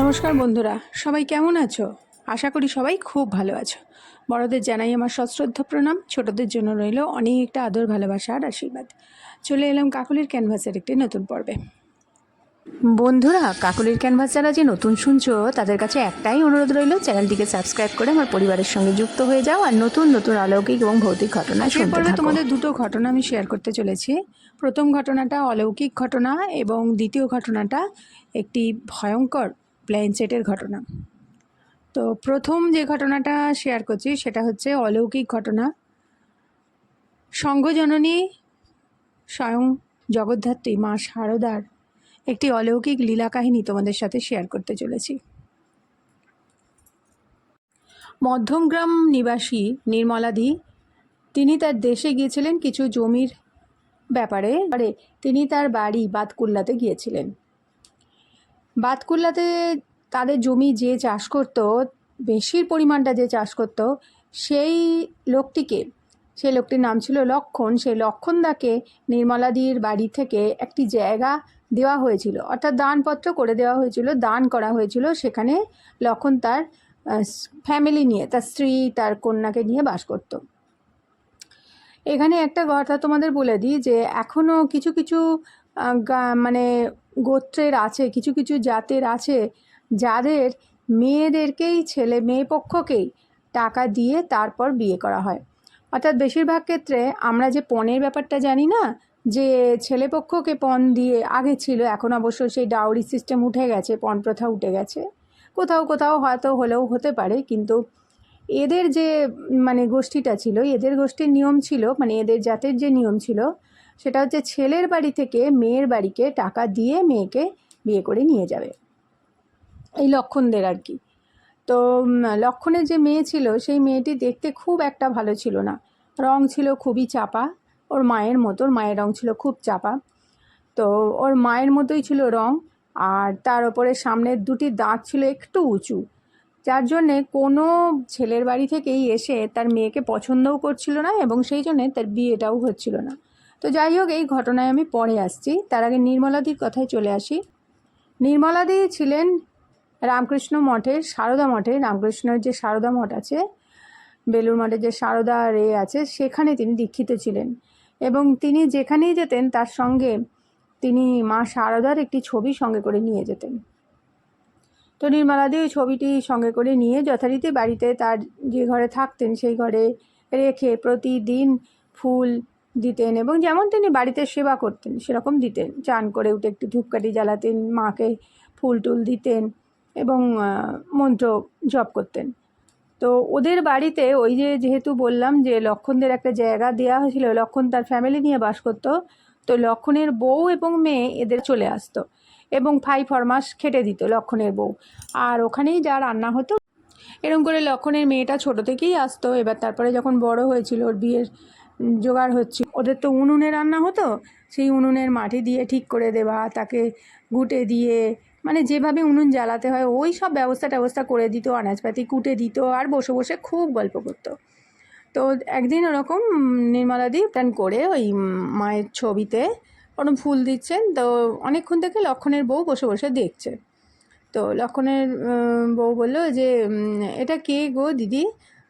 নমস্কার বন্ধুরা সবাই কেমন আছো? আশা করি সবাই খুব ভালো আছো। বড়দের জানাই আমার সশ্রদ্ধ প্রণাম ছোটদের জন্য রইল অনেকটা আদর ভালোবাসা আর আশীর্বাদ। চলে এলাম কাকলির ক্যানভাসের একটি নতুন পর্বে। বন্ধুরা কাকলির ক্যানভাস যারা যে নতুন শুনছো তাদের কাছে একটাই অনুরোধ রইল চ্যানেলটিকে সাবস্ক্রাইব করে আমার পরিবারের সঙ্গে যুক্ত হয়ে যাও আর নতুন নতুন অলৌকিক এবং ভৌতিক ঘটনা শুনতে পর্বে তোমাদের দুটো ঘটনা আমি শেয়ার করতে চলেছি। প্রথম ঘটনাটা অলৌকিক ঘটনা এবং দ্বিতীয় ঘটনাটা একটি ভয়ঙ্কর প্লেন সেটের ঘটনা। তো প্রথম যে ঘটনাটা শেয়ার করছি সেটা হচ্ছে অলৌকিক ঘটনা। সংঘজননী স্বয়ং জগদ্ধাত্রী মা শারদার একটি অলৌকিক লীলা কাহিনী তোমাদের সাথে শেয়ার করতে চলেছি। মধ্যমগ্রাম নিবাসী নির্মলাধি তিনি তার দেশে গিয়েছিলেন কিছু জমির ব্যাপারে। তিনি তার বাড়ি বাতকুল্লাতে গিয়েছিলেন। বাতকুল্লাতে তাদের জমি যে চাষ করত, বেশির পরিমাণটা যে চাষ করত, সেই লোকটিকে, সেই লোকটির নাম ছিল লক্ষণ, সেই লক্ষণদাকে নির্মলাদির বাড়ি থেকে একটি জায়গা দেওয়া হয়েছিল। অর্থাৎ দানপত্র করে দেওয়া হয়েছিল, দান করা হয়েছিল। সেখানে লক্ষণ তার ফ্যামিলি নিয়ে, তার স্ত্রী, তার কন্যাকে নিয়ে বাস করত। এখানে একটা কথা তোমাদের বলে দিই যে এখনও কিছু কিছু মানে গোত্রের আছে, কিছু কিছু জাতের আছে, যাদের মেয়েদেরকেই, ছেলে মেয়ে পক্ষকেই টাকা দিয়ে তারপর বিয়ে করা হয়। অর্থাৎ বেশিরভাগ ক্ষেত্রে আমরা যে পণের ব্যাপারটা জানি না, যে ছেলেপক্ষকে পণ দিয়ে আগে ছিল, এখন অবশ্য সেই ডাউরি সিস্টেম উঠে গেছে, পণ প্রথা উঠে গেছে। কোথাও কোথাও হয়তো হলেও হতে পারে, কিন্তু এদের যে মানে গোষ্ঠীটা ছিল, এদের গোষ্ঠীর নিয়ম ছিল মানে এদের জাতের যে নিয়ম ছিল সেটা হচ্ছে ছেলের বাড়ি থেকে মেয়ের বাড়িকে টাকা দিয়ে মেয়েকে বিয়ে করে নিয়ে যাবে। এই লক্ষণদের আর কি। তো লক্ষণের যে মেয়ে ছিল, সেই মেয়েটি দেখতে খুব একটা ভালো ছিল না। রং ছিল খুবই চাপা। ওর মায়ের মতো, ওর মায়ের রং ছিল খুব চাপা। তো, ওর মায়ের মতোই ছিল রং। আর তার ওপরে সামনের দুটি দাঁত ছিল একটু উঁচু। যার জন্যে কোনো ছেলের বাড়ি থেকেই এসে তার মেয়েকে পছন্দও করছিল না এবং সেই জন্যে তার বিয়েটাও হচ্ছিল না। তো যাই হোক, এই ঘটনায় আমি পরে আসছি। তার আগে নির্মলাদির কথায় চলে আসি। নির্মলাদি ছিলেন রামকৃষ্ণ মঠের, সারদা মঠে রামকৃষ্ণের যে সারদা মঠ আছে বেলুর মঠে যে সারদা রে আছে, সেখানে তিনি দীক্ষিত ছিলেন। এবং তিনি যেখানেই যেতেন, তার সঙ্গে তিনি মা সারদার একটি ছবি সঙ্গে করে নিয়ে যেতেন। তো নির্মলাদি ওই ছবিটি সঙ্গে করে নিয়ে যথারীতি বাড়িতে তার যে ঘরে থাকতেন, সেই ঘরে রেখে প্রতিদিন ফুল দিতেন এবং যেমন তিনি বাড়িতে সেবা করতেন, সেরকম দিতেন। চান করে উঠে একটু ধূপকাঠি জ্বালাতেন, মাকে ফুল টুল দিতেন এবং মন্ত্র জপ করতেন। তো ওদের বাড়িতে ওই যে যেহেতু বললাম যে লক্ষণদের একটা জায়গা দেওয়া হয়েছিল, লক্ষণ তার ফ্যামিলি নিয়ে বাস করতো, তো লক্ষণের বউ এবং মেয়ে এদের চলে আসতো এবং ফাই ফরমাস খেটে দিত লক্ষণের বউ। আর ওখানেই যা রান্না হতো এরকম করে লক্ষণের মেয়েটা ছোট থেকেই আসতো। এবার তারপরে যখন বড় হয়েছিল ওর বিয়ের জোগাড় হচ্ছে। ওদের তো উনুনে রান্না হতো, সেই উনুনের মাটি দিয়ে ঠিক করে দেওয়া, তাকে ঘুটে দিয়ে মানে যেভাবে উনুন জ্বালাতে হয়, ওই সব ব্যবস্থা ট্যবস্থা করে দিত, আনাজপাতি কুটে দিত, আর বসে বসে খুব গল্প করতো। তো একদিন ওরকম নির্মলাদি প্ল্যান করে ওই মায়ের ছবিতে ওরকম ফুল দিচ্ছেন, তো অনেকক্ষণ থেকে লক্ষণের বউ বসে বসে দেখছে। তো লক্ষণের বউ বলল যে এটা কে গো দিদি?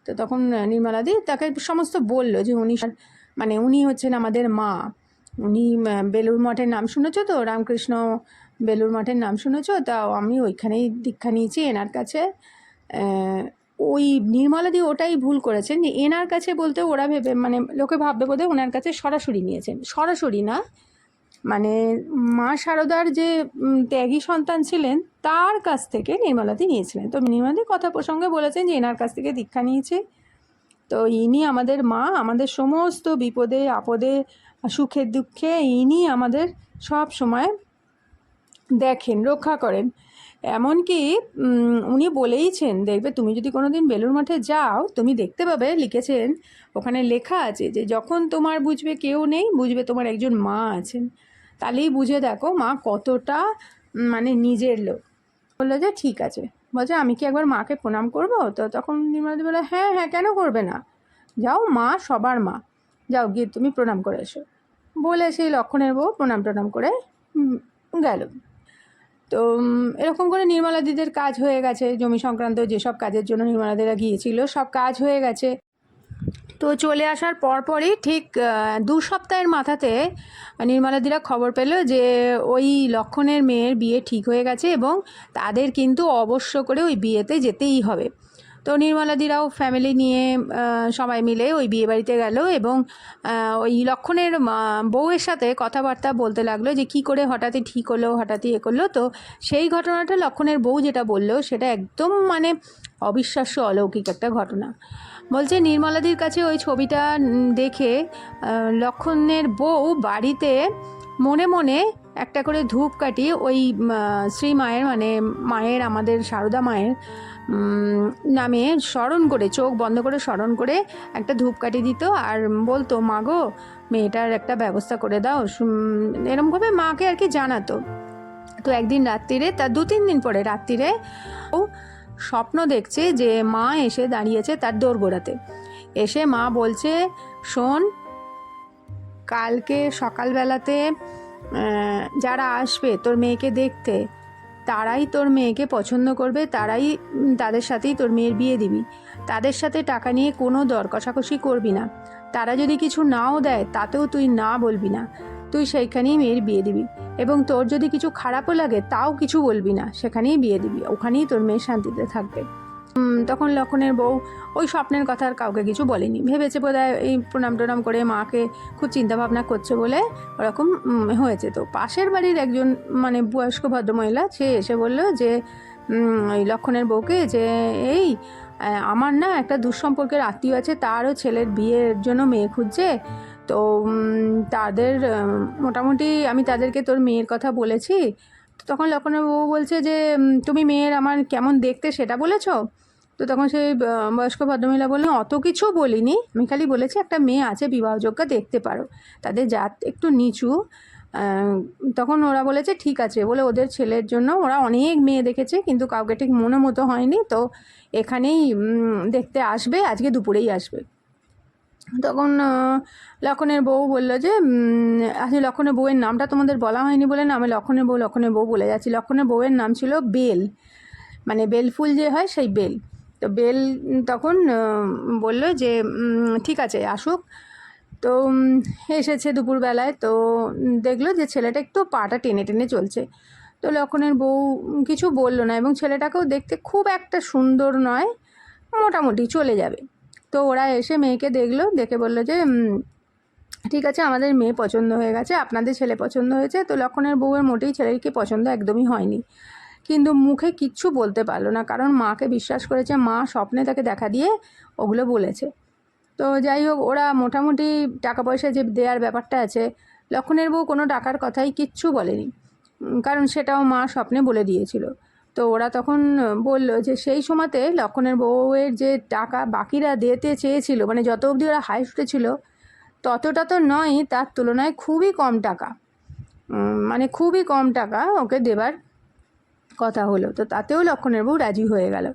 তো তখন নির্মলাদি তাকে সমস্ত বলল যে উনি মানে উনি হচ্ছেন আমাদের মা। উনি বেলুর মঠের নাম শুনেছো তো? রামকৃষ্ণ বেলুর মঠের নাম শুনেছ? তা আমি ওইখানেই দীক্ষা নিয়েছি এনার কাছে। ওই নির্মলাদি ওটাই ভুল করেছেন যে এনার কাছে বলতে ওরা ভেবে মানে লোকে ভাববে বোধহয় ওনার কাছে সরাসরি নিয়েছেন। সরাসরি না মানে মা সারদার যে ত্যাগী সন্তান ছিলেন, তার কাছ থেকে নির্মলাদি নিয়েছিলেন। তো নির্মলাদি কথা প্রসঙ্গে বলেছেন যে, এনার কাছ থেকে দীক্ষা নিয়েছে। তো ইনি আমাদের মা, আমাদের সমস্ত বিপদে, আপদে, সুখে, দুঃখে ইনি আমাদের সব সময় দেখেন, রক্ষা করেন। এমনকি উনি বলেইছেন, দেখবে, তুমি যদি কোনো দিন বেলুর মঠে যাও, তুমি দেখতে পাবে, লিখেছেন, ওখানে লেখা আছে যে, যখন তোমার বুঝবে কেউ নেই, বুঝবে তোমার একজন মা আছেন। তাহলেই বুঝে দেখো মা কতটা মানে নিজের লোক। বলল যে ঠিক আছে। বলছে, আমি কি একবার মাকে প্রণাম করব? তো তখন নির্মলাদি বলে হ্যাঁ হ্যাঁ কেন করবে না? যাও মা, সবার মা। যাও গিয়ে তুমি প্রণাম করে এসো। বলে সেই লক্ষণের বউ প্রণাম টনাম করে গেল। তো এরকম করে নির্মলাদিদের কাজ হয়ে গেছে। জমি সংক্রান্ত যেসব কাজের জন্য নির্মলাদিরা গিয়েছিল, সব কাজ হয়ে গেছে। তো চলে আসার পরপরই ঠিক দু সপ্তাহের মাথাতে নির্মলাদিরা খবর পেল যে ওই লক্ষণের মেয়ের বিয়ে ঠিক হয়ে গেছে এবং তাদের কিন্তু অবশ্য করে ওই বিয়েতে যেতেই হবে। তো নির্মলাদিরাও ফ্যামিলি নিয়ে সবাই মিলে ওই বিয়ে বাড়িতে গেল এবং ওই লক্ষণের বউয়ের সাথে কথাবার্তা বলতে লাগল যে কি করে হঠাৎই ঠিক হলো, হঠাৎই এ করল। তো সেই ঘটনাটা লক্ষণের বউ যেটা বলল সেটা একদম মানে অবিশ্বাস্য অলৌকিক একটা ঘটনা। বলছে, নির্মলাদির কাছে ওই ছবিটা দেখে লক্ষণের বউ বাড়িতে মনে মনে একটা করে ধূপ ধূপকাঠি ওই শ্রী মায়ের মানে মায়ের, আমাদের সারদা মায়ের নামে স্মরণ করে, চোখ বন্ধ করে স্মরণ করে একটা ধূপকাঠি দিত আর বলতো, মা গো, মেয়েটার একটা ব্যবস্থা করে দাও। এরমভাবে মাকে আর কি জানাতো। তো একদিন রাত্রিরে তার দু তিন দিন পরে রাত্রিরে ও স্বপ্ন দেখছে যে মা এসে দাঁড়িয়েছে তার দোরগোড়াতে। এসে মা বলছে, শোন, কালকে সকালবেলাতে যারা আসবে তোর মেয়েকে দেখতে, তারাই তোর মেয়েকে পছন্দ করবে, তারাই তাদের সাথেই তোর মেয়ের বিয়ে দিবি। তাদের সাথে টাকা নিয়ে কোনো দর কষাকষি করবি না। তারা যদি কিছু নাও দেয়, তাতেও তুই না বলবি না। তুই সেইখানেই মেয়ের বিয়ে দিবি। এবং তোর যদি কিছু খারাপও লাগে, তাও কিছু বলবি না। সেখানেই বিয়ে দিবি। ওখানেই তোর মেয়ে শান্তিতে থাকবে। তখন লক্ষণের বউ ওই স্বপ্নের কথা আর কাউকে কিছু বলেনি। ভেবেছে বোধ এই প্রণাম টনাম করে মাকে খুব চিন্তা ভাবনা করছে বলে ওরকম হয়েছে। তো পাশের বাড়ির একজন মানে বয়স্ক ভদ্রমহিলা, সে এসে বলল যে ওই লক্ষণের বউকে যে, এই আমার না একটা দুঃসম্পর্কের আত্মীয় আছে, তারও ছেলের বিয়ের জন্য মেয়ে খুঁজছে। তো তাদের মোটামুটি আমি তাদেরকে তোর মেয়ের কথা বলেছি। তো তখন লক্ষণের বউ বলছে যে তুমি মেয়ের আমার কেমন দেখতে সেটা বলেছ? তো তখন সেই বয়স্ক ভদ্রমহিলা বললেন অত কিছু বলিনি। আমি খালি বলেছি একটা মেয়ে আছে, বিবাহযোগ্য, দেখতে পারো। তাদের জাত একটু নিচু। তখন ওরা বলেছে, ঠিক আছে। বলে ওদের ছেলের জন্য ওরা অনেক মেয়ে দেখেছে, কিন্তু কাউকে ঠিক মনে মতো হয়নি। তো এখানেই দেখতে আসবে, আজকে দুপুরেই আসবে। তখন লক্ষণের বউ বলল যে আসলে লক্ষণের বউয়ের নামটা তোমাদের বলা হয়নি বলে না, আমি লক্ষণের বউ লক্ষণের বউ বলে যাচ্ছি। লক্ষণের বউয়ের নাম ছিল বেল। মানে বেল ফুল যে হয় সেই বেল। তো বেল তখন বলল যে ঠিক আছে, আসুক। তো এসেছে দুপুরবেলায়। তো দেখল যে ছেলেটা একটু পাটা টেনে টেনে চলছে। তো লক্ষণের বউ কিছু বলল না এবং ছেলেটাকেও দেখতে খুব একটা সুন্দর নয়, মোটামুটি চলে যাবে। তো ওরা এসে মেয়েকে দেখল, দেখে বলল যে ঠিক আছে, আমাদের মেয়ে পছন্দ হয়ে গেছে, আপনাদের ছেলে পছন্দ হয়েছে, তো লক্ষণের বউয়ের মোটেই ছেলেকে পছন্দ একদমই হয়নি। কিন্তু মুখে কিচ্ছু বলতে পারল না, কারণ মাকে বিশ্বাস করেছে, মা স্বপ্নে তাকে দেখা দিয়ে ওগুলো বলেছে। তো যাই হোক, ওরা মোটামুটি টাকা পয়সা যে দেওয়ার ব্যাপারটা আছে, লক্ষণের বউ কোনো টাকার কথাই কিচ্ছু বলেনি। কারণ সেটাও মা স্বপ্নে বলে দিয়েছিল। তো ওরা তখন বলল যে সেই সময়তে লক্ষণের বউয়ের যে টাকা বাকিরা দিতে চেয়েছিল মানে যত অবধি ওরা হাই ছিল, ততটা তো নয়, তার তুলনায় খুবই কম টাকা। মানে খুবই কম টাকা ওকে দেবার কথা হলো। তো তাতেও লক্ষণের বউ রাজি হয়ে গেল।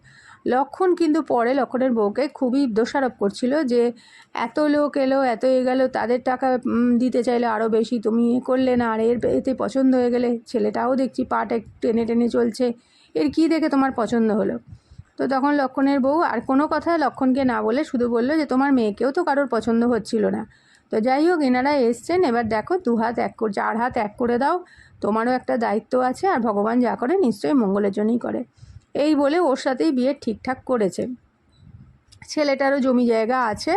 লক্ষণ কিন্তু পরে লক্ষণের বউকে খুবই দোষারোপ করছিল যে এত লোক এলো, এত এ গেলো, তাদের টাকা দিতে চাইলে আরও বেশি, তুমি এ করলে না, আর এর এতে পছন্দ হয়ে গেলে ছেলেটাও দেখছি পাটা টেনে টেনে চলছে, এর কী দেখে তোমার পছন্দ হলো? তো তখন লক্ষণের বউ আর কোনো কথা লক্ষণকে না বলে শুধু বলল যে তোমার মেয়েকেও তো কারোর পছন্দ হচ্ছিল না। তো যাই হোক, এনারা এসছেন, এবার দেখো দু হাত এক করে, চার হাত এক করে দাও, তোমারও একটা দায়িত্ব আছে, আর ভগবান যা করে নিশ্চয়ই মঙ্গলের জন্যই করে। এই বলে ওর সাথেই বিয়ে ঠিকঠাক করেছে। ছেলেটারও জমি জায়গা আছে।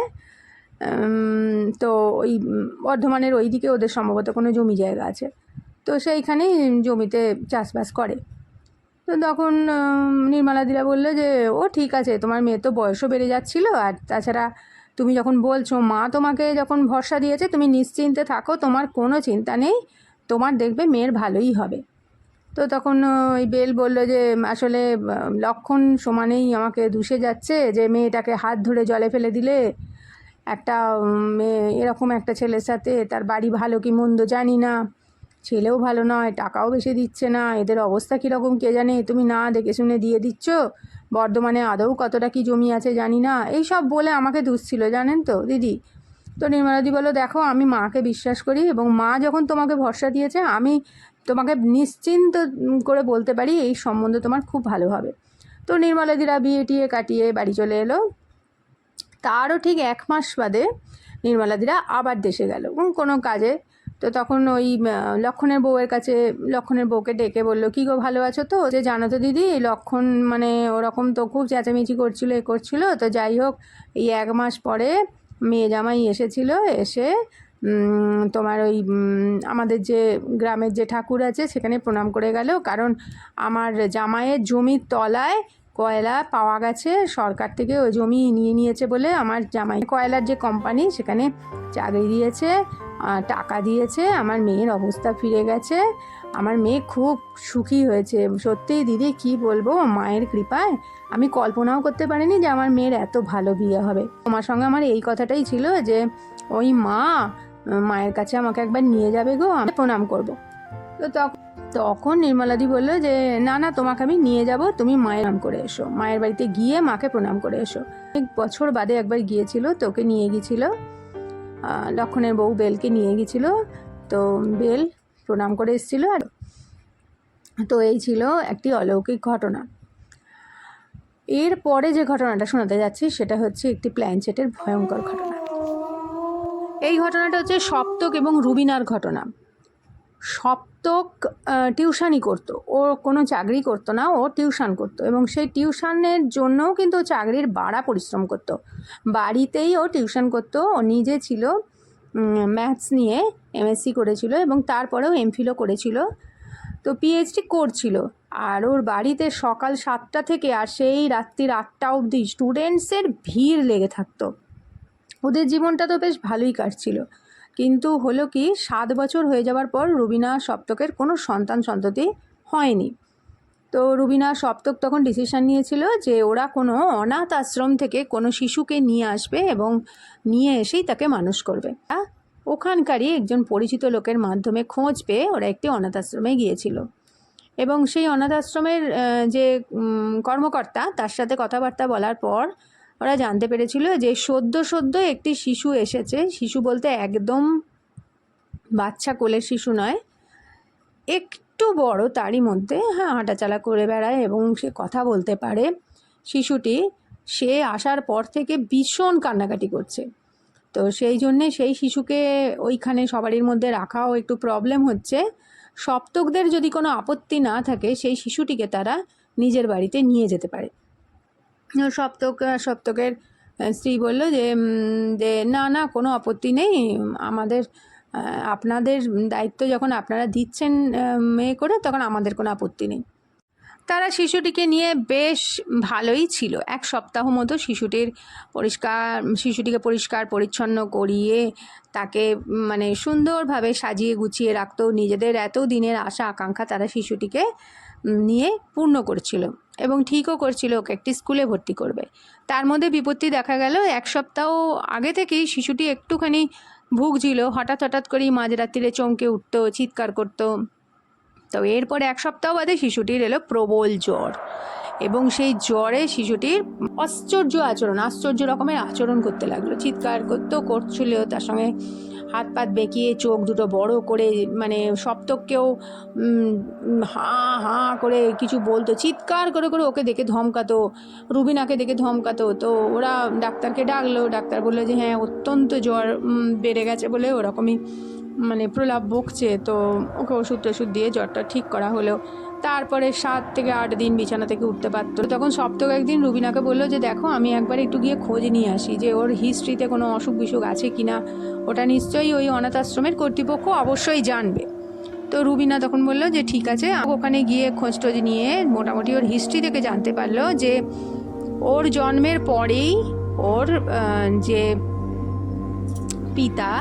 তো ওই বর্ধমানের ওই দিকে ওদের সম্ভবত কোনো জমি জায়গা আছে। তো সেইখানেই জমিতে চাষবাস করে। তো তখন উম, নির্মলাদিরা বলল যে ও ঠিক আছে তোমার মেয়ে তো বয়সও বেড়ে যাচ্ছিল। আর তাছাড়া তুমি যখন বলছো মা তোমাকে যখন ভরসা দিয়েছে তুমি নিশ্চিন্তে থাকো তোমার কোনো চিন্তা নেই। তোমার দেখবে মেয়ের ভালোই হবে। তো তখন ওই বেল বলল যে, আসলে লক্ষণ সমানেই আমাকে দুষে যাচ্ছে যে, মেয়েটাকে হাত ধরে জলে ফেলে দিলে। একটা মেয়ে, এরকম একটা ছেলের সাথে, তার বাড়ি ভালো কি মন্দ জানি না। ছেলেও ভালো নয়, টাকাও বেশি দিচ্ছে না। এদের অবস্থা কীরকম কে জানে? তুমি না দেখে শুনে দিয়ে দিচ্ছ? বর্ধমানে আদৌ কতটা কি জমি আছে জানি না। এই সব বলে আমাকে দুষছিল জানেন তো, দিদি। তো নির্মলাদি বলল, দেখো, আমি মাকে বিশ্বাস করি এবং মা যখন তোমাকে ভরসা দিয়েছে, আমি তোমাকে নিশ্চিন্ত করে বলতে পারি এই সম্বন্ধ তোমার খুব ভালো হবে। তো নির্মলাদিরা বিয়ে টিয়ে কাটিয়ে বাড়ি চলে এলো। তারও ঠিক এক মাস বাদে নির্মলাদিরা আবার দেশে গেল। কোনো কাজে। তো তখন ওই লক্ষণের বউয়ের কাছে, লক্ষণের বউকে ডেকে বলল, কী গো, ভালো আছো তো? যে, জানো তো দিদি লক্ষণ মানে ওরকম তো খুব চেঁচামেচি করছিল, এ করছিল। তো যাই হোক, এই এক মাস পরে মেয়ে জামাই এসেছিল, এসে তোমার ওই আমাদের যে গ্রামের যে ঠাকুর আছে, সেখানে প্রণাম করে গেল। কারণ আমার জামাইয়ের জমির তলায় কয়লা পাওয়া গেছে, সরকার থেকে ওই জমি নিয়ে নিয়েছে বলে আমার জামাই কয়লার যে কোম্পানি সেখানে চাকরি দিয়েছে টাকা দিয়েছে, আমার মেয়ের অবস্থা ফিরে গেছে। আমার মেয়ে খুব সুখী হয়েছে। সত্যিই দিদি, কি বলব, মায়ের কৃপায় আমি কল্পনাও করতে পারিনি যে আমার মেয়ের এত ভালো বিয়ে হবে। তোমার সঙ্গে আমার এই কথাটাই ছিল যে, ওই মা মায়ের কাছে আমাকে একবার নিয়ে যাবে গো, আমি প্রণাম করব। তো তখন তখন নির্মলাদি বলল যে, না না, তোমাকে আমি নিয়ে যাব, তুমি মায়ের নাম করে এসো। মায়ের বাড়িতে গিয়ে মাকে প্রণাম করে এসো। এক বছর বাদে একবার গিয়েছিল, তোকে নিয়ে গিয়েছিল। লক্ষণের বউ বেলকে নিয়ে গিয়েছিল। তো বেল প্রণাম করে এসেছিল আর তো এই ছিল একটি অলৌকিক ঘটনা। এর পরে যে ঘটনাটা শোনাতে যাচ্ছি, সেটা হচ্ছে একটি প্ল্যানচেটের ভয়ঙ্কর ঘটনা। এই ঘটনাটা হচ্ছে সপ্তক এবং রুবিনার ঘটনা। সপ্তক টিউশানই করতো। ও কোনো চাকরি করতো না, ও টিউশন করতো এবং সেই টিউশানের জন্যও কিন্তু চাকরির বাড়া পরিশ্রম করতো। বাড়িতেই ও টিউশন করতো, ও নিজে ছিল ম্যাথস নিয়ে এমএসসি করেছিল এবং তারপরেও এমফিলও করেছিল। তো পিএইচডি করছিল। আর ওর বাড়িতে সকাল সাতটা থেকে আর সেই রাত্রির আটটা অবধি স্টুডেন্টসের ভিড় লেগে থাকতো। ওদের জীবনটা তো বেশ ভালোই কাটছিল। কিন্তু হলো কি, সাত বছর হয়ে যাওয়ার পর রুবিনা সপ্তকের কোনো সন্তান সন্ততি হয়নি। তো রুবিনা সপ্তক তখন ডিসিশন নিয়েছিল যে ওরা কোনো অনাথ আশ্রম থেকে কোনো শিশুকে নিয়ে আসবে এবং নিয়ে এসেই তাকে মানুষ করবে। ওখানকারই একজন পরিচিত লোকের মাধ্যমে খোঁজ পেয়ে ওরা একটি অনাথ আশ্রমে গিয়েছিল। এবং সেই অনাথ আশ্রমের যে কর্মকর্তা, তার সাথে কথাবার্তা বলার পর ওরা জানতে পেরেছিল যে সদ্য সদ্য একটি শিশু এসেছে। শিশু বলতে একদম বাচ্চা কোলের শিশু নয়, একটু বড় তারই মধ্যে হ্যাঁ হাঁটাচালা করে বেড়ায় এবং সে কথা বলতে পারে। শিশুটি, সে আসার পর থেকে ভীষণ কান্নাকাটি করছে। তো সেই জন্যে সেই শিশুকে ওইখানে সবারই মধ্যে রাখাও একটু প্রবলেম হচ্ছে। সপ্তকদের যদি কোনো আপত্তি না থাকে, সেই শিশুটিকে তারা নিজের বাড়িতে নিয়ে যেতে পারে। সপ্তক সপ্তকের স্ত্রী বলল যে যে না না, কোনো আপত্তি নেই। আমাদের আপনাদের দায়িত্ব যখন আপনারা দিচ্ছেন মেয়ে করে, তখন আমাদের কোনো আপত্তি নেই। তারা শিশুটিকে নিয়ে বেশ ভালোই ছিল। এক সপ্তাহ মতো শিশুটির পরিষ্কার, শিশুটিকে পরিষ্কার, পরিচ্ছন্ন করিয়ে তাকে মানে সুন্দরভাবে সাজিয়ে গুছিয়ে রাখতো। নিজেদের এত দিনের আশা, আকাঙ্ক্ষা তারা শিশুটিকে নিয়ে পূর্ণ করছিল। এবং ঠিকও করছিল ওকে, একটি স্কুলে ভর্তি করবে। তার মধ্যে বিপত্তি দেখা গেল। এক সপ্তাহ আগে থেকেই শিশুটি একটুখানি ভুগছিল। হঠাৎ হঠাৎ করেই মাঝরাত্রিরে চমকে উঠতো, চিৎকার করতো। তো এরপরে এক সপ্তাহ বাদে শিশুটির এলো প্রবল জ্বর এবং সেই জ্বরে শিশুটির আশ্চর্য আচরণ, আশ্চর্য রকমের আচরণ করতে লাগল। চিৎকার করতো, করছিল, তার সঙ্গে হাত পাত বেঁকিয়ে চোখ দুটো বড় করে মানে সপ্তককেও হাঁ হাঁ করে কিছু বলতো, চিৎকার করে করে ওকে দেখে ধমকাতো, রুবিনাকে দেখে ধমকাতো। তো ওরা ডাক্তারকে ডাকলো, ডাক্তার বলল যে হ্যাঁ অত্যন্ত জ্বর বেড়ে গেছে বলে ওরকমই মানে প্রলাপ বকছে। তো ওকে ওষুধ টষুধ দিয়ে জ্বরটা ঠিক করা হলো। তারপরে সাত থেকে আট দিন বিছানা থেকে উঠতে পারতো। তখন সপ্তাহ একদিন রুবিনাকে বলল যে, দেখো, আমি একবার একটু গিয়ে খোঁজ নিয়ে আসি যে, ওর হিস্ট্রিতে কোনো অসুখ বিসুখ আছে কি না ওটা নিশ্চয়ই ওই অনাথ আশ্রমের কর্তৃপক্ষ অবশ্যই জানবে। তো রুবিনা তখন বলল যে, ঠিক আছে, ওখানে গিয়ে খোঁজ টোজ নিয়ে মোটামুটি ওর হিস্ট্রি থেকে জানতে পারল যে, ওর জন্মের পরেই ওর যে পিতা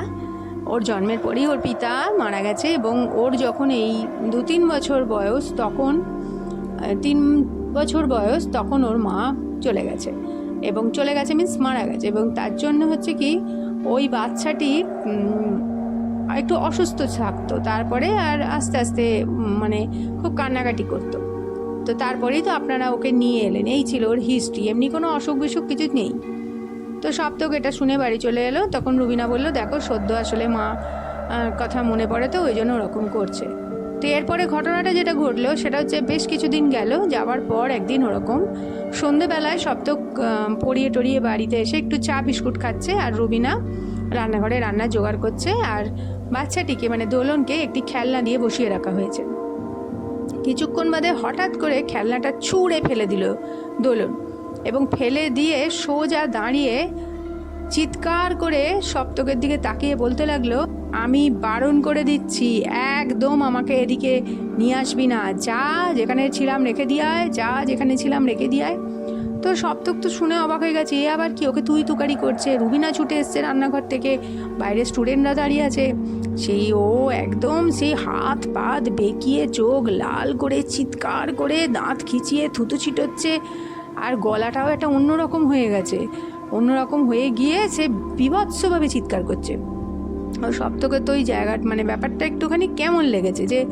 ওর জন্মের পরেই ওর পিতা মারা গেছে এবং ওর যখন এই দু তিন বছর বয়স তখন তিন বছর বয়স তখন ওর মা চলে গেছে এবং চলে গেছে মিন্স মারা গেছে এবং তার জন্য হচ্ছে কি ওই বাচ্চাটি একটু অসুস্থ থাকতো। তারপরে আর আস্তে আস্তে মানে খুব কান্নাকাটি করতো। তো তারপরেই তো আপনারা ওকে নিয়ে এলেন। এই ছিল ওর হিস্ট্রি এমনি কোনো অসুখ বিসুখ কিছু নেই। তো সপ্তক এটা শুনে বাড়ি চলে এলো তখন রুবিনা বলল দেখো সদ্য আসলে মা কথা মনে পড়ে তো ওই জন্য ওরকম করছে। তো এরপরে ঘটনাটা যেটা ঘটলো সেটা হচ্ছে বেশ কিছুদিন গেল যাওয়ার পর একদিন ওরকম সন্ধেবেলায় সপ্তক আহ, পরিয়ে টরিয়ে বাড়িতে এসে একটু চা বিস্কুট খাচ্ছে আর রুবিনা রান্নাঘরে রান্না জোগাড় করছে আর বাচ্চাটিকে মানে দোলনকে একটি খেলনা দিয়ে বসিয়ে রাখা হয়েছে। কিছুক্ষণ বাদে হঠাৎ করে খেলনাটা ছুঁড়ে ফেলে দিল দোলন। এবং ফেলে দিয়ে সোজা দাঁড়িয়ে চিৎকার করে সপ্তকের দিকে তাকিয়ে বলতে লাগল, আমি বারণ করে দিচ্ছি, একদম আমাকে এদিকে নিয়ে আসবি না। যা যেখানে ছিলাম রেখে দিয়ে যা যেখানে ছিলাম রেখে দিয়ে আয়। তো সপ্তক তো শুনে অবাক হয়ে গেছে, এ আবার কি? ওকে তুই তুকারি করছে। রুবিনা ছুটে এসছে রান্নাঘর থেকে। বাইরে স্টুডেন্টরা দাঁড়িয়ে আছে। সেই ও একদম সেই হাত পাত বেঁকিয়ে চোখ লাল করে চিৎকার করে দাঁত খিচিয়ে থুতু ছিটোচ্ছে। আর গলাটাও একটা অন্যরকম হয়ে গেছে। অন্যরকম হয়ে গিয়ে সে বিভৎসভাবে চিৎকার করছে। সব তোকে তো ওই জায়গা মানে ব্যাপারটা একটুখানি কেমন লেগেছে যে,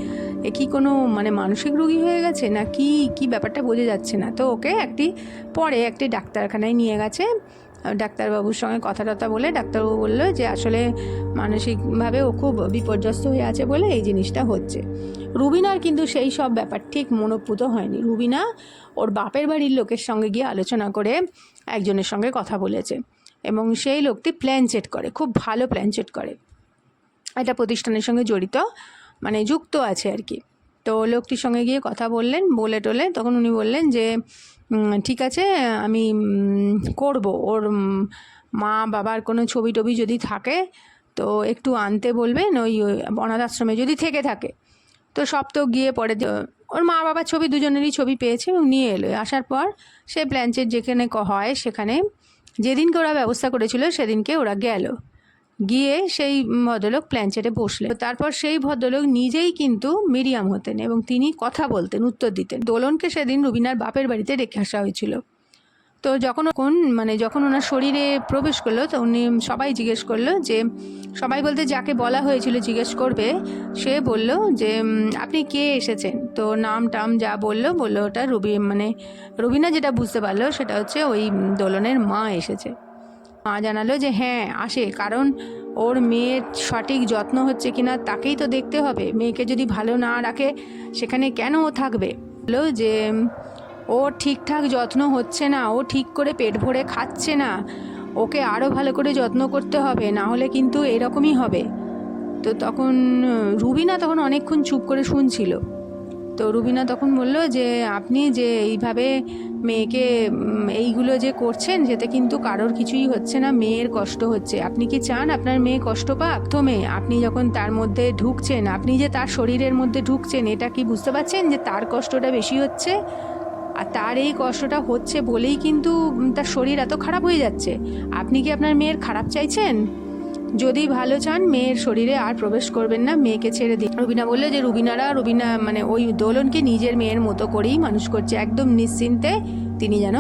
এ কি কোনো মানে মানসিক রোগী হয়ে গেছে না কি কি ব্যাপারটা বোঝা যাচ্ছে না। তো ওকে একটি, পরে একটি ডাক্তারখানায় নিয়ে গেছে। ডাক্তারবাবুর সঙ্গে কথা টথা বলে ডাক্তারবাবু বলল যে আসলে মানসিকভাবে ও খুব বিপর্যস্ত হয়ে আছে বলে এই জিনিসটা হচ্ছে। রুবিনার কিন্তু সেই সব ব্যাপার ঠিক মনোপুত হয়নি। রুবিনা ওর বাপের বাড়ির লোকের সঙ্গে গিয়ে আলোচনা করে একজনের সঙ্গে কথা বলেছে এবং সেই লোকটি প্ল্যান সেট করে, খুব ভালো প্ল্যান সেট করে। একটা প্রতিষ্ঠানের সঙ্গে জড়িত মানে যুক্ত আছে আর কি। তো লোকটির সঙ্গে গিয়ে কথা বললেন বলে টোলে তখন উনি বললেন যে ঠিক আছে, আমি করব। ওর মা, বাবার কোনো ছবি টবি যদি থাকে, তো একটু আনতে বলবেন ওই অনাথ আশ্রমে যদি থেকে থাকে। তো সব তো গিয়ে পরে ওর মা, বাবার ছবি দুজনেরই ছবি পেয়েছে এবং নিয়ে এলো। আসার পর সে প্ল্যানচেট যেখানে হয় সেখানে, যেদিনকে ওরা ব্যবস্থা করেছিল, সেদিনকে ওরা গেল। গিয়ে সেই ভদ্রলোক প্ল্যানচেটে বসলেন। তারপর সেই ভদ্রলোক নিজেই কিন্তু মিডিয়াম হতেন এবং তিনি কথা বলতেন, উত্তর দিতেন। দোলনকে সেদিন রুবিনার বাপের বাড়িতে রেখে আসা হয়েছিল। তো যখন কোন মানে যখন ওনার শরীরে প্রবেশ করল, তো উনি সবাই জিজ্ঞেস করল যে, সবাই বলতে যাকে বলা হয়েছিল জিজ্ঞেস করবে, সে বলল যে আপনি কে এসেছেন? তো নাম টাম যা বলল বলল ওটা রুবি মানে রুবিনা যেটা বুঝতে পারল সেটা হচ্ছে ওই দোলনের মা এসেছে। মা জানালো যে হ্যাঁ আসে। কারণ ওর মেয়ের সঠিক যত্ন হচ্ছে কিনা তাকেই তো দেখতে হবে। মেয়েকে যদি ভালো না রাখে, সেখানে কেন ও থাকবে? বলল যে, ও ঠিকঠাক যত্ন হচ্ছে না। ও ঠিক করে পেট ভরে খাচ্ছে না। ওকে আরও ভালো করে যত্ন করতে হবে। না হলে কিন্তু এরকমই হবে। তো তখন, রুবিনা তখন অনেকক্ষণ চুপ করে শুনছিল। তো রুবিনা তখন বলল যে, আপনি যে এইভাবে মেয়েকে এইগুলো যে করছেন যেতে কিন্তু কারোর কিছুই হচ্ছে না, মেয়ের কষ্ট হচ্ছে। আপনি কি চান আপনার মেয়ে কষ্ট পাক? প্রথমে আপনি যখন তার মধ্যে ঢুকছেন, আপনি যে তার শরীরের মধ্যে ঢুকছেন, এটা কি বুঝতে পারছেন যে তার কষ্টটা বেশি হচ্ছে? আর তার এই কষ্টটা হচ্ছে বলেই কিন্তু তার শরীর এত খারাপ হয়ে যাচ্ছে। আপনি কি আপনার মেয়ের খারাপ চাইছেন? যদি ভালো চান, মেয়ের শরীরে আর প্রবেশ করবেন না, মেয়েকে ছেড়ে দিন। রুবিনা বলল যে, রুবিনারা, রুবিনা মানে ওই দোলনকে নিজের মেয়ের মতো করেই মানুষ করছে। একদম নিশ্চিন্তে তিনি যেন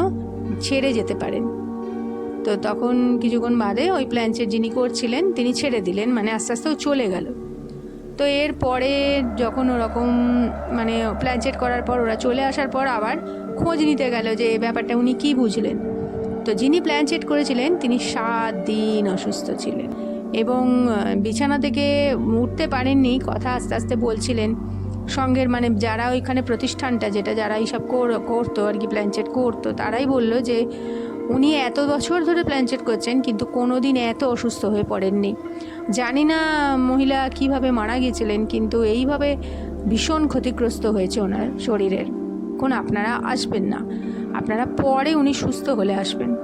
ছেড়ে যেতে পারেন। তো তখন কিছুক্ষণ বাদে ওই প্ল্যানচেট যিনি করছিলেন, তিনি ছেড়ে দিলেন মানে আস্তে আস্তে চলে গেল। তো এর পরে যখন ওরকম মানে প্ল্যানচেট করার পর, ওরা চলে আসার পর আবার খোঁজ নিতে গেল যে ব্যাপারটা উনি কী বুঝলেন। তো যিনি প্ল্যানচেট করেছিলেন, তিনি সাত দিন অসুস্থ ছিলেন। এবং বিছানা থেকে উঠতে পারেননি, কথা আস্তে আস্তে বলছিলেন। সঙ্গের মানে যারা ওইখানে প্রতিষ্ঠানটা, যেটা যারা এইসব কর- করতো আর কি প্ল্যানচেট করতো, তারাই বলল যে, উনি এত বছর ধরে প্ল্যানচেট করছেন, কিন্তু কোনো দিন এত অসুস্থ হয়ে পড়েননি। জানি না মহিলা কীভাবে মারা গিয়েছিলেন কিন্তু এইভাবে ভীষণ ক্ষতিগ্রস্ত হয়েছে ওনার শরীরের। কোন আপনারা আসবেন না। আপনারা পরে উনি সুস্থ হলে আসবেন।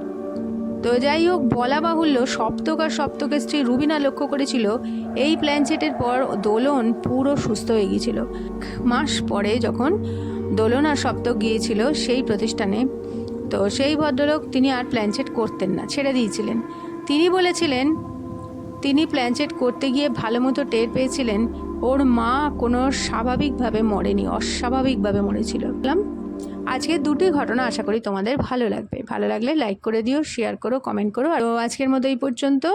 তো যাই হোক, বলা বাহুল্য সপ্তক আর সপ্তকের স্ত্রী রুবিনা লক্ষ্য করেছিল, এই প্ল্যানচেটের পর দোলন পুরো সুস্থ হয়ে গিয়েছিল। মাস পরে যখন দোলন আর সপ্তক গিয়েছিল সেই প্রতিষ্ঠানে, তো সেই ভদ্রলোক তিনি আর প্ল্যানচেট করতেন না, ছেড়ে দিয়েছিলেন। তিনি বলেছিলেন, তিনি প্ল্যানচেট করতে গিয়ে ভালো মতো টের পেয়েছিলেন, ওর মা কোনো স্বাভাবিকভাবে মরেনি, অস্বাভাবিকভাবে মরেছিল। আজকের দুটি ঘটনা আশা করি তোমাদের ভালো লাগবে। ভালো লাগলে লাইক করে দিও শেয়ার করো কমেন্ট করো। আর আজকের মতো এই পর্যন্ত।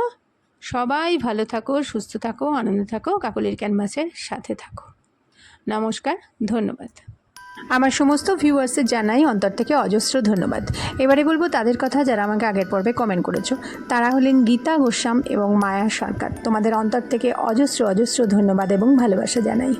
সবাই ভালো থাকো, সুস্থ থাকো, আনন্দে থাকো, কাকলির ক্যানভাসের সাথে থাকো। নমস্কার, ধন্যবাদ। আমার সমস্ত ভিউয়ার্সের জানাই অন্তর থেকে অজস্র ধন্যবাদ। এবারে বলব তাদের কথা যারা আমাকে আগের পর্বে কমেন্ট করেছ। তারা হলেন গীতা গোস্বাম এবং মায়া সরকার। তোমাদের অন্তর থেকে অজস্র অজস্র ধন্যবাদ এবং ভালোবাসা জানাই।